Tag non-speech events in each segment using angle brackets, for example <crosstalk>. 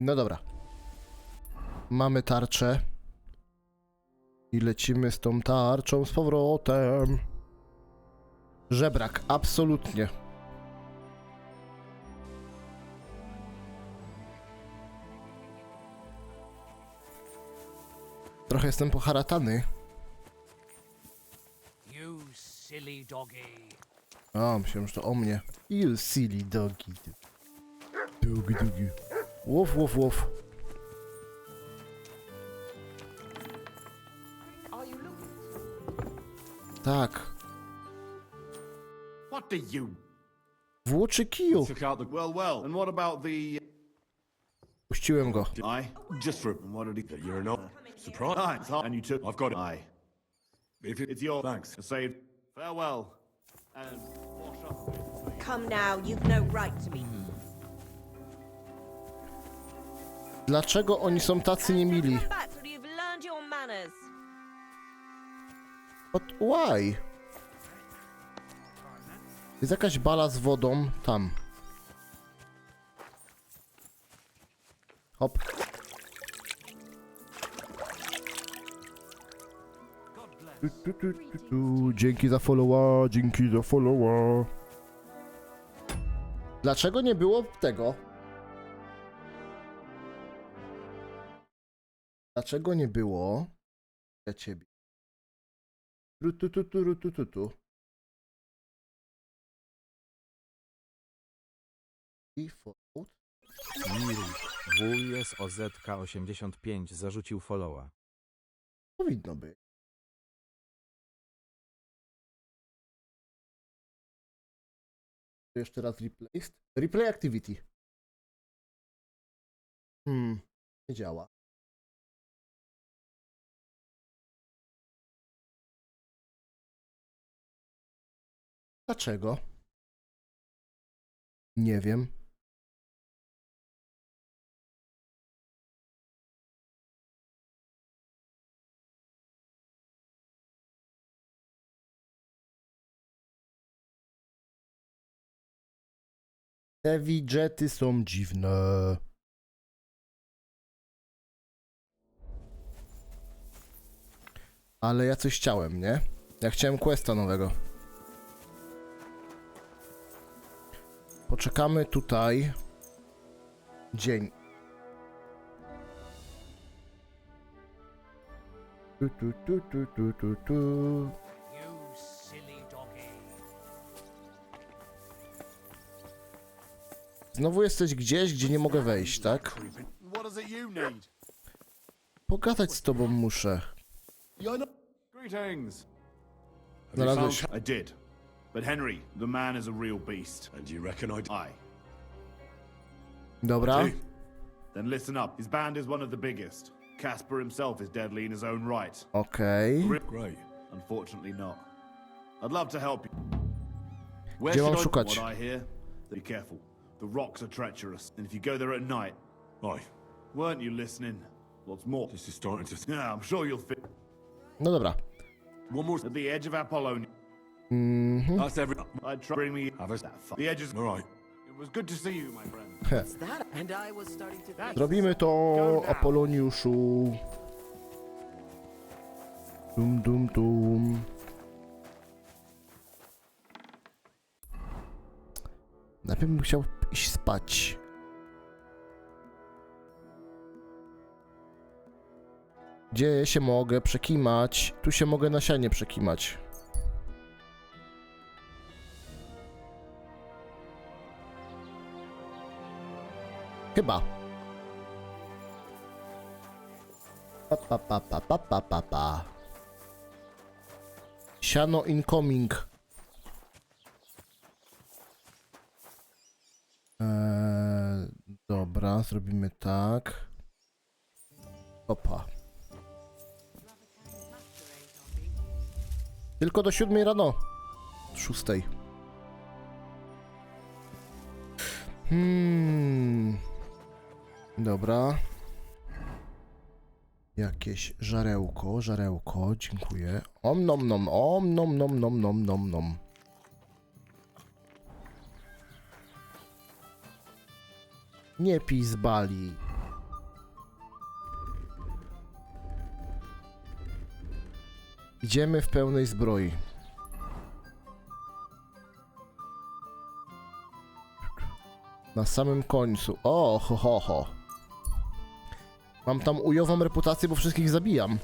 No dobra. Mamy tarczę. I lecimy z tą tarczą z powrotem. Żebrak, absolutnie. Trochę jestem poharatany. You silly doggy. A, myślałem, że to o mnie. You silly dogi. Dogi, dogi. Łow, łow, łow. Tak. What do you? Włóczy kiju. Took. Well, well. And what about the? Uh, Puściłem go. I just for. And what did he? You're not surprised. And you took. I've got it. I. If it's your thanks. Say farewell. And wash up. Come now, you've no right to me. Dlaczego oni są tacy niemili? But why? Jest jakaś bala z wodą tam. Hop. Tu, tu, tu, tu, tu. Dzięki za followa, dzięki za followa. Dlaczego nie było tego? Dlaczego nie było dla ciebie? Tu, tu, tu, tu, tu, tu, tu. Default. Miri, WIS OZK 85 zarzucił followa. Powinno być. Jeszcze raz replaced. Replay activity. Hmm, nie działa. Dlaczego? Nie wiem. Te widżety są dziwne. Ale ja coś chciałem, nie? Ja chciałem questa nowego. Poczekamy tutaj. Dzień. Tu, tu, tu, tu, tu, tu, tu. Znowu jesteś gdzieś, gdzie nie mogę wejść, tak? Pogadać z tobą muszę. I did. But Henry, the man is a real beast. And you reckon I'd... I. Dobra. Then listen up. His band is one of the biggest. Casper himself is deadly in his own right. Okej. Great. Unfortunately not. I'd love to help you. Where Gdzie mam should I- szukać? What I hear? Be careful. The rocks are treacherous, and if you go there at night, Aye, weren't you listening? What's more, this is starting to. yeah, I'm sure you'll fit No dobra. One more. at the edge of Apollonia. Mhm. That's every. I'd try bring me Have us. that fu- The edge is. All right. It was good to see you, my friend. That and I was starting to think. Zrobimy to, Apoloniuszu. Dum, dum, dum. Najpierw bym chciał iść spać. Gdzie się mogę przekimać? Tu się mogę na sianie przekimać. Chyba. Pa, pa, pa, pa, pa, pa, pa, pa. Siano incoming. Eee, dobra, zrobimy tak. Opa. Tylko do siódmej rano. Szóstej. Hmm. Dobra. Jakieś żarełko, żarełko, dziękuję. Om nom nom, om nom nom nom nom nom nom. Nie pij z bali. Idziemy w pełnej zbroi. Na samym końcu. O, ho, ho, ho. Mam tam ujową reputację, bo wszystkich zabijam.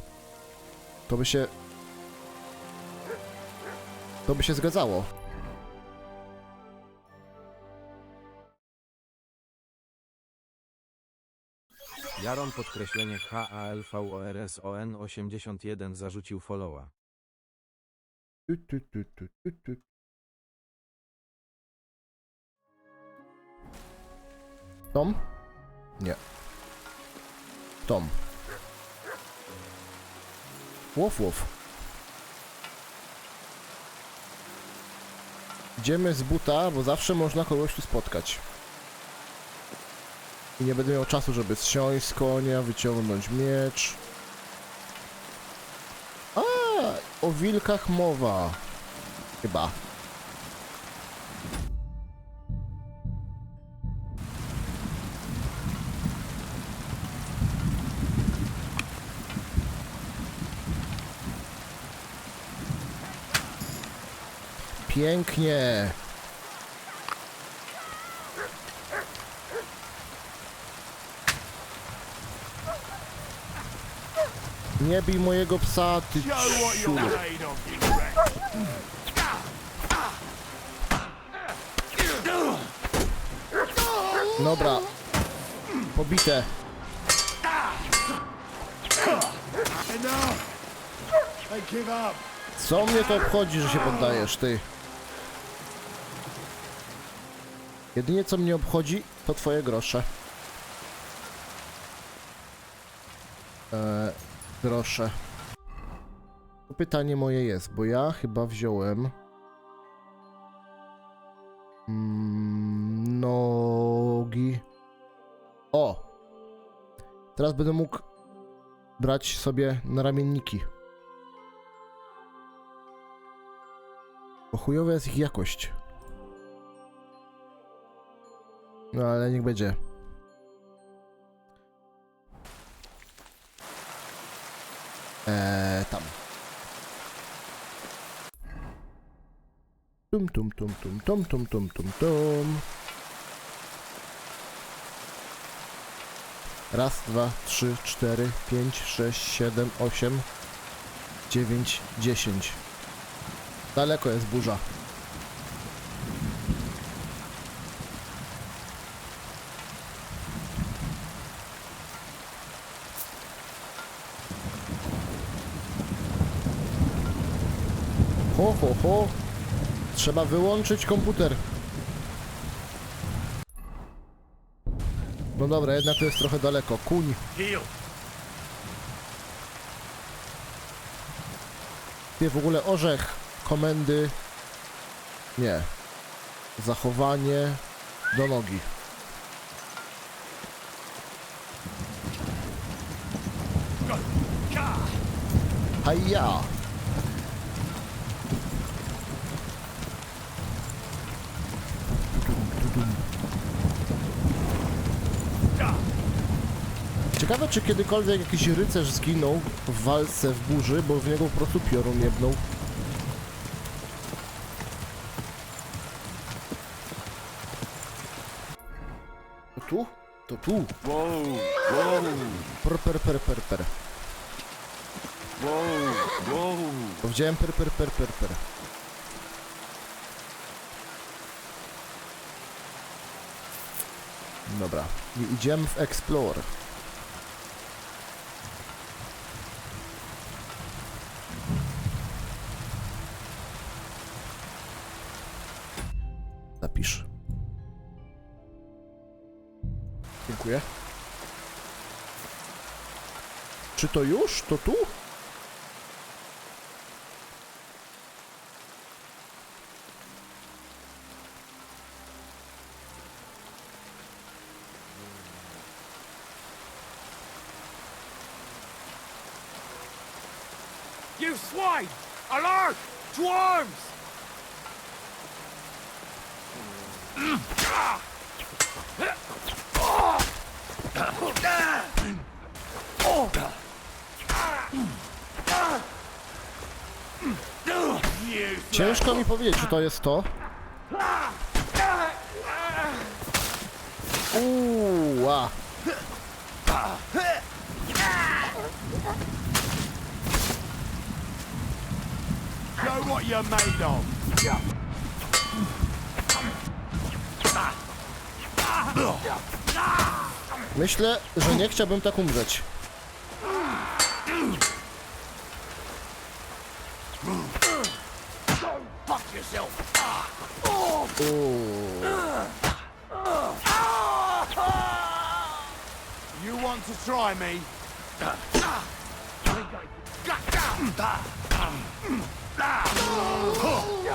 To by się... To by się zgadzało. Jaron podkreślenie HALVORSON 81 zarzucił followa. Tu, tu, tu, tu, tu, tu. Tom? Nie. Tom. Łof, łof. Idziemy z buta, bo zawsze można kogoś tu spotkać. I nie będę miał czasu, żeby zsiąść z konia, wyciągnąć miecz. A, o wilkach mowa. Chyba. Pięknie. Nie bij mojego psa, ty ciulu. Dobra. Pobite. Co mnie to obchodzi, że się poddajesz, ty? Jedynie co mnie obchodzi, to twoje grosze. Eee, grosze. To pytanie moje jest, bo ja chyba wziąłem... Mm, nogi... O! Teraz będę mógł brać sobie na ramienniki. Bo chujowa jest ich jakość. No ale niech będzie. Eee, tam. Tum tum tum tum tum tum tum tum tum. Raz, dwa, trzy, cztery, pięć, sześć, siedem, osiem, dziewięć, dziesięć. Daleko jest burza. Ho, ho. Trzeba wyłączyć komputer. No dobra, jednak to jest trochę daleko. Kuń. Ty w ogóle orzech, komendy. Nie. Zachowanie do nogi. Haja! Ciekawe, czy kiedykolwiek jakiś rycerz zginął w walce w burzy, bo w niego po prostu piorun jebnął. To tu? To tu. Whoa. Whoa. Per, per, per, per, per. Whoa. Whoa. Powiedziałem per, per, per, per, per. Dobra. I idziemy w Explore. Czy to już? To tu? You swine! Alert! To arms! Ciężko mi powiedzieć, czy to jest to. Uuu, a. Show what you're made of. Myślę, że nie chciałbym tak umrzeć. You want to try me?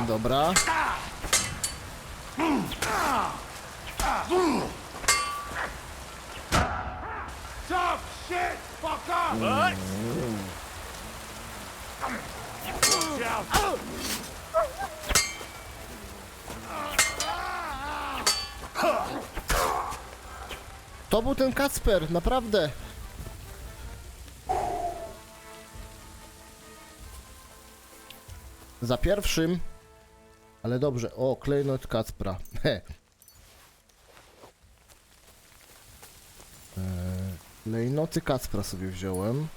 Dobra. Tough shit, fucker! What? To był ten Kacper, naprawdę. Za pierwszym. Ale dobrze. O, klejnot Kacpra. <laughs> He. Eee, Klejnoty Kacpra sobie wziąłem.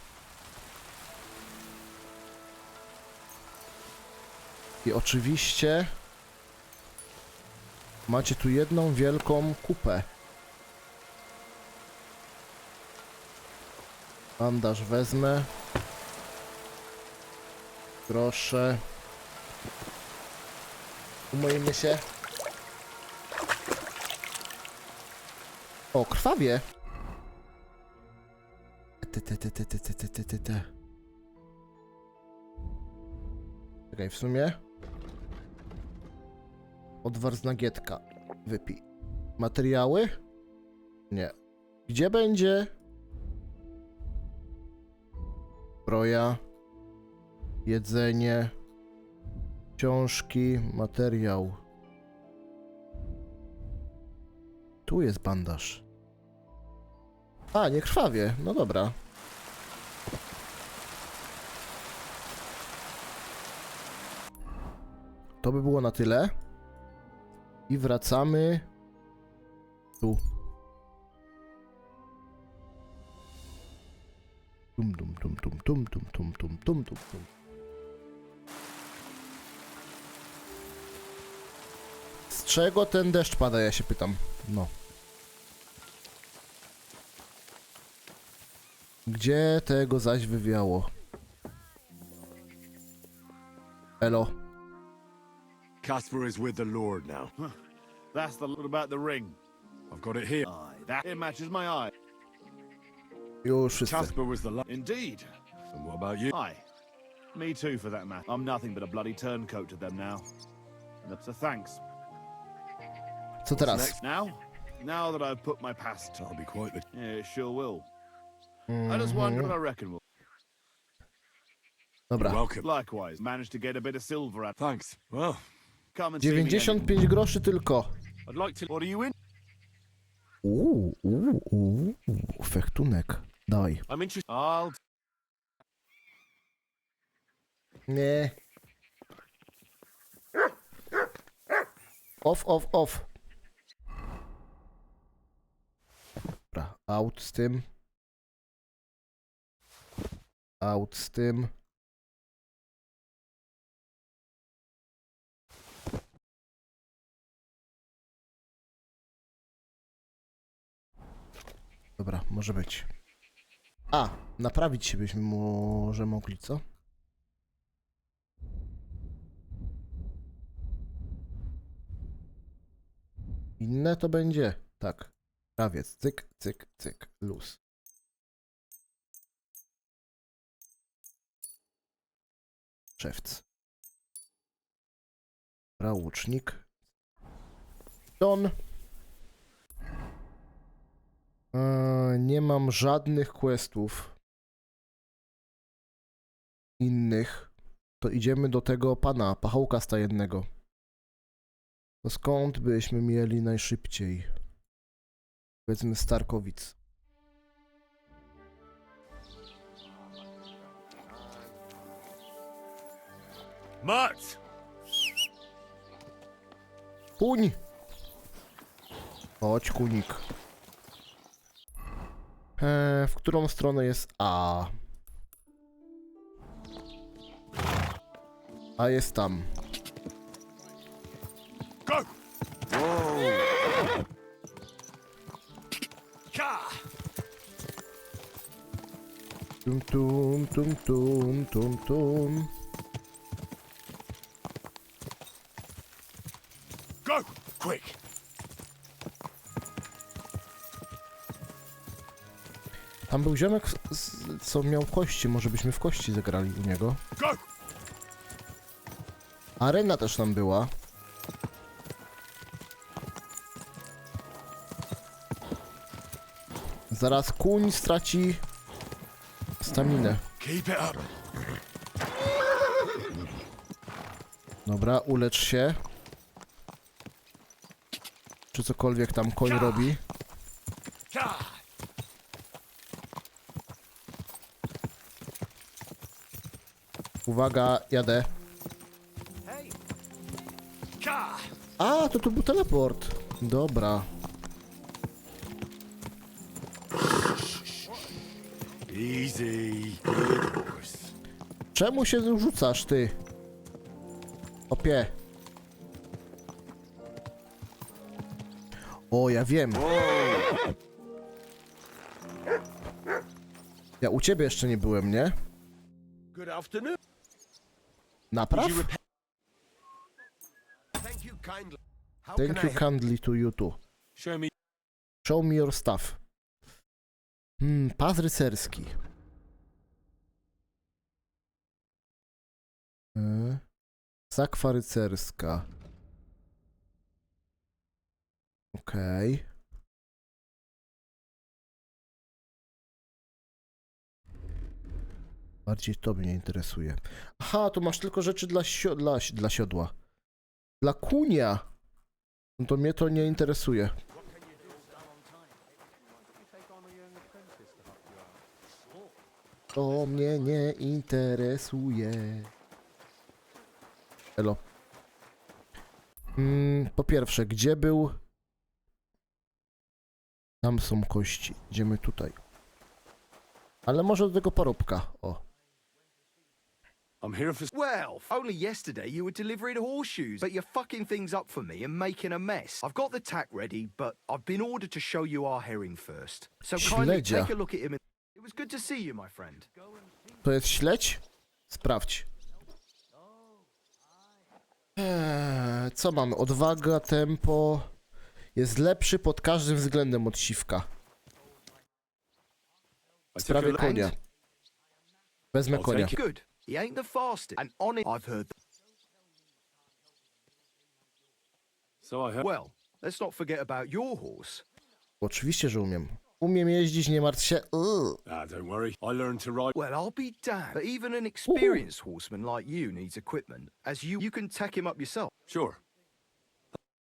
I oczywiście macie tu jedną wielką kupę. Bandaż wezmę. Proszę. Umyjmy się. O, krwawie. Czekaj, w sumie. Odwar z nagietka. Wypij. Materiały? Nie. Gdzie będzie zbroja, jedzenie, książki, materiał. Tu jest bandaż. A, nie krwawie. No dobra. To by było na tyle. I wracamy tu. Tum tum tum tum tum tum tum tum tum tum tum. Z czego ten deszcz pada, ja się pytam. No. Gdzie tego zaś wywiało? Elo. Casper is with the Lord now. That's the lot about the ring. I've got it here. Aye, that it matches my eye. Już wszyscy. Casper was the Indeed. And what about you? Aye. Me too, for that matter. I'm nothing but a bloody turncoat to them now. Uh, so thanks. Co teraz? Next now? Now that I've put my past... I'll be quite the... Yeah, it sure will. I just wonder what I reckon will... Dobra. Welcome. Likewise, managed to get a bit of silver out. Thanks. Well, come and see me. 95 groszy tylko. I'd like to... What are you in? Uuu, uuu, uuu. Fechtunek. Daj. I'm interested... I'll... Nie. Off, off, off. Dobra, out z tym. Out z tym. Dobra, może być. A, naprawić się byśmy może mogli, co? Inne to będzie. Tak. Prawiec. Cyk, cyk, cyk. Luz. Szewc. Prałucznik. Don. Eee, nie mam żadnych questów. Innych. To idziemy do tego pana, pachołka stajennego. To skąd byśmy mieli najszybciej? Powiedzmy Starkowic. Mats! Kuń! Chodź, kunik. Eee, w którą stronę jest A? A jest tam. Tum tum tum tum tum tum. Tam był ziomek, s- co miał kości. Może byśmy w kości zagrali u niego. Go! Arena też tam była. Zaraz kuń straci staminę. Dobra, ulecz się. Czy cokolwiek tam koń robi. Uwaga, jadę. A, to tu był teleport. Dobra. Czemu się rzucasz, ty? Opie. O, ja wiem. Ja u ciebie jeszcze nie byłem, nie? Good afternoon. Napraw? Thank you kindly. To you too. Show me. Your stuff. Hmm, pas rycerski. Sakwa rycerska. Okej. Bardziej to mnie interesuje. Aha, tu masz tylko rzeczy dla, dla, dla siodła. Dla kunia. No to mnie to nie interesuje. To mnie nie interesuje. Elo. Mm, po pierwsze, gdzie był... Tam są kości. Idziemy tutaj. Ale może do tego parobka. O. I'm here for Well, only yesterday you were delivering horseshoes, but you're fucking things up for me and making a mess. I've got the tack ready, but I've been ordered to show you our herring first. So kindly Śledzia. take a look at him. And... It was good to see you, my friend. To jest śledź? Sprawdź. Eee, co mamy? Odwaga, tempo. Jest lepszy pod każdym względem od siwka. W sprawie konia. Wezmę konia. Good. He ain't the fastest, and on it, I've heard. So I heard. Well, let's not forget about your horse. Oczywiście, że umiem. Umiem jeździć, nie martw się. Ugh. Ah, don't worry. I learned to ride. Well, I'll be damned. But even an experienced horseman like you needs equipment, as you you can tack him up yourself. Sure.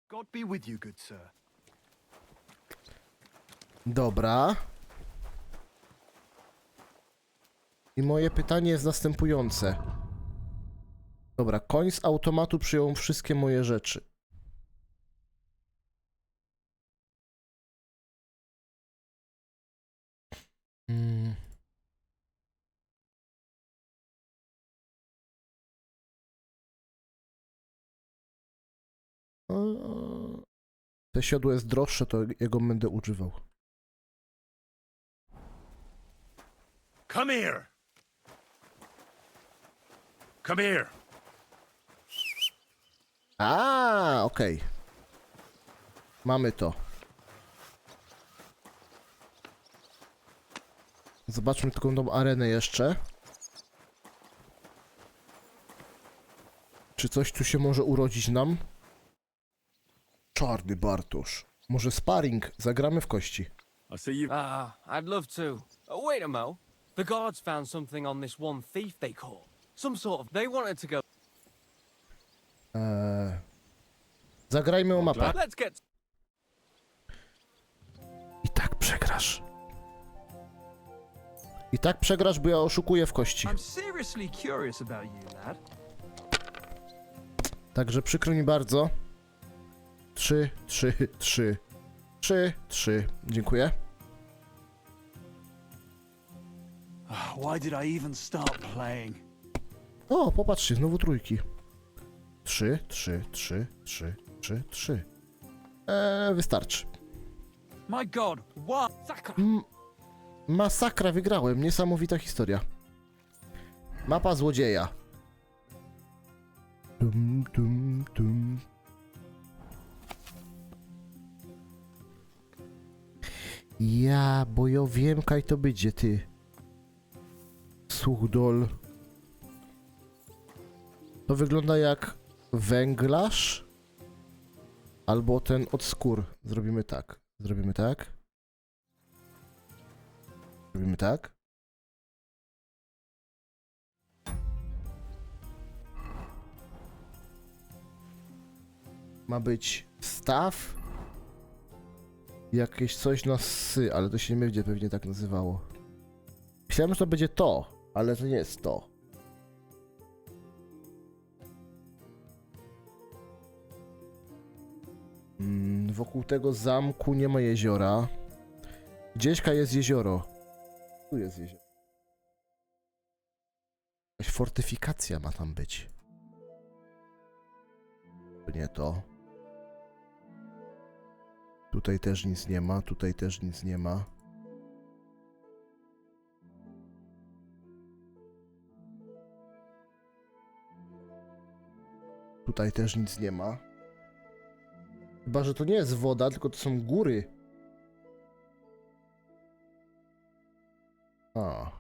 God be with you, good sir. Dobra. I moje pytanie jest następujące. Dobra, koń z automatu przyjął wszystkie moje rzeczy. Mm. O, Te siodło jest droższe, to jego będę używał. Come here! Come here! A, okej. Mamy to. Zobaczmy tylko tą arenę jeszcze. Czy coś tu się może urodzić nam? Czarny Bartosz. Może sparring? Zagramy w kości. I see you. Ah, I'd love to. Oh, wait a mo. The guards found something on this one thief they caught. Some sort of. They wanted to go. Eee, zagrajmy o mapę. Let's get. I tak przegrasz. I tak przegrasz, bo ja oszukuję w kości. I'm seriously curious about you, lad. Także przykro mi bardzo. trzy, trzy, trzy, trzy, trzy. Dziękuję. Why did I even start playing? O, popatrzcie, znowu trójki. Trzy, trzy, trzy, trzy, trzy, trzy. Eee, wystarczy. My god, what? Sakra! M masakra, wygrałem. Niesamowita historia. Mapa złodzieja. Tum, tum, tum. Ja, bo ja wiem, kaj to będzie, ty. Suchdol. To wygląda jak węglarz. Albo ten od skór. Zrobimy tak. Zrobimy tak. Robimy tak. Ma być staw. Jakieś coś na sy, ale to się nie będzie pewnie tak nazywało. Myślałem, że to będzie to, ale to nie jest to. Wokół tego zamku nie ma jeziora. Gdzieśka jest jezioro. Tu jest jezioro. Jakaś fortyfikacja ma tam być. Nie to. Tutaj też nic nie ma, tutaj też nic nie ma. Tutaj też nic nie ma. Chyba, że to nie jest woda, tylko to są góry. A.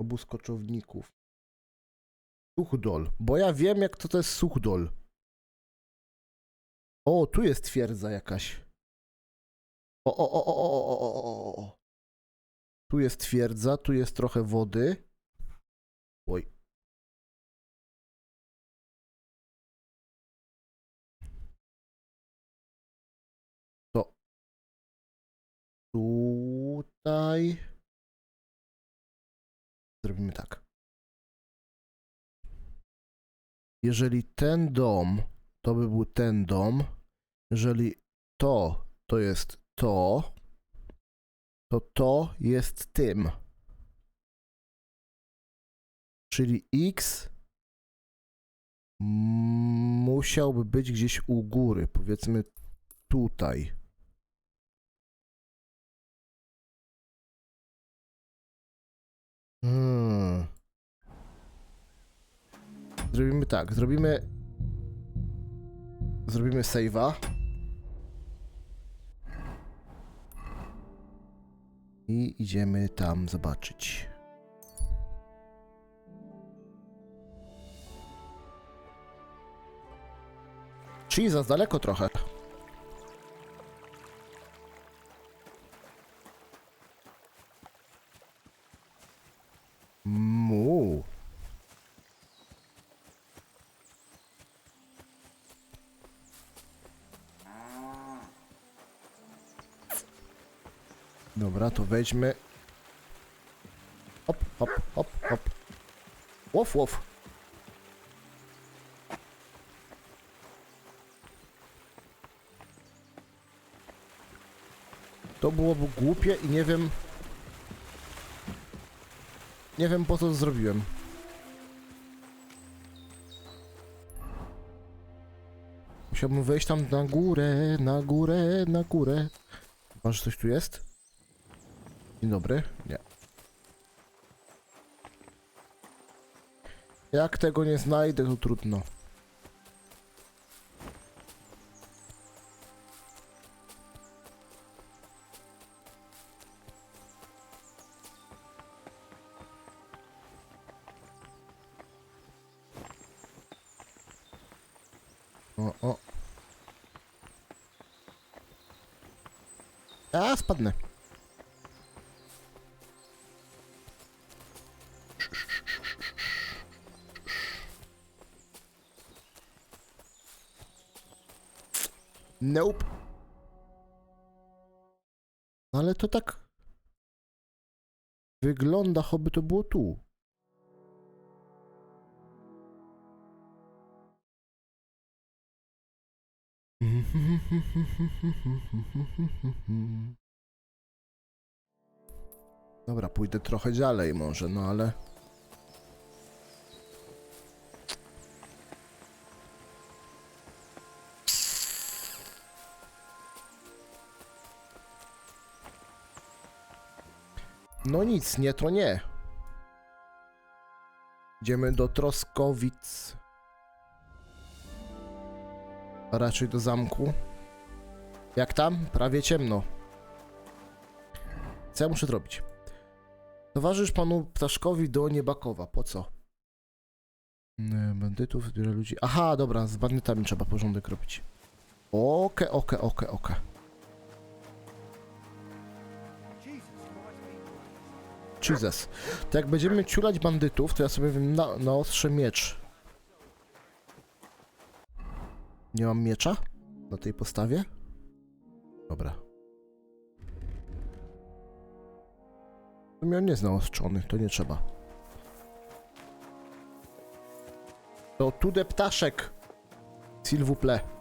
Obóz koczowników. Suchdol. Bo ja wiem, jak to, to jest suchdol. O, tu jest twierdza jakaś. O, o, o, o, o, o, o, o. Tu jest twierdza, tu jest trochę wody. Oj. Tutaj. Zrobimy tak. Jeżeli ten dom to by był ten dom, jeżeli to to jest to, to to jest tym. Czyli x musiałby być gdzieś u góry, powiedzmy tutaj. Hmm. Zrobimy tak, zrobimy zrobimy save'a. I idziemy tam zobaczyć. Czyli za daleko trochę. Dobra, to wejdźmy. Hop, hop, hop, hop. Łof, łof. To byłoby głupie i nie wiem... Nie wiem po co to zrobiłem. Musiałbym wejść tam na górę, na górę, na górę. Może coś tu jest? Dzień dobry. Nie. Jak tego nie znajdę, to trudno. Nope. No ale to tak wygląda, choby to było tu. <laughs> Dobra, pójdę trochę dalej może, no ale... No nic, nie to nie. Idziemy do Troskowic. A raczej do zamku. Jak tam? Prawie ciemno. Co ja muszę zrobić? Towarzysz panu Ptaszkowi do Niebakowa. Po co? Nie, Bandytów, zbiera ludzi. Aha, dobra, z bandytami trzeba porządek robić. Oke, oke, oke, oke. Jesus. To jak będziemy ciulać bandytów, to ja sobie wiem na, naostrzę miecz. Nie mam miecza? Na tej postawie? Dobra. Sumie on nie jest naostrzony, to nie trzeba. To tu de ptaszek. S'il vous plaît.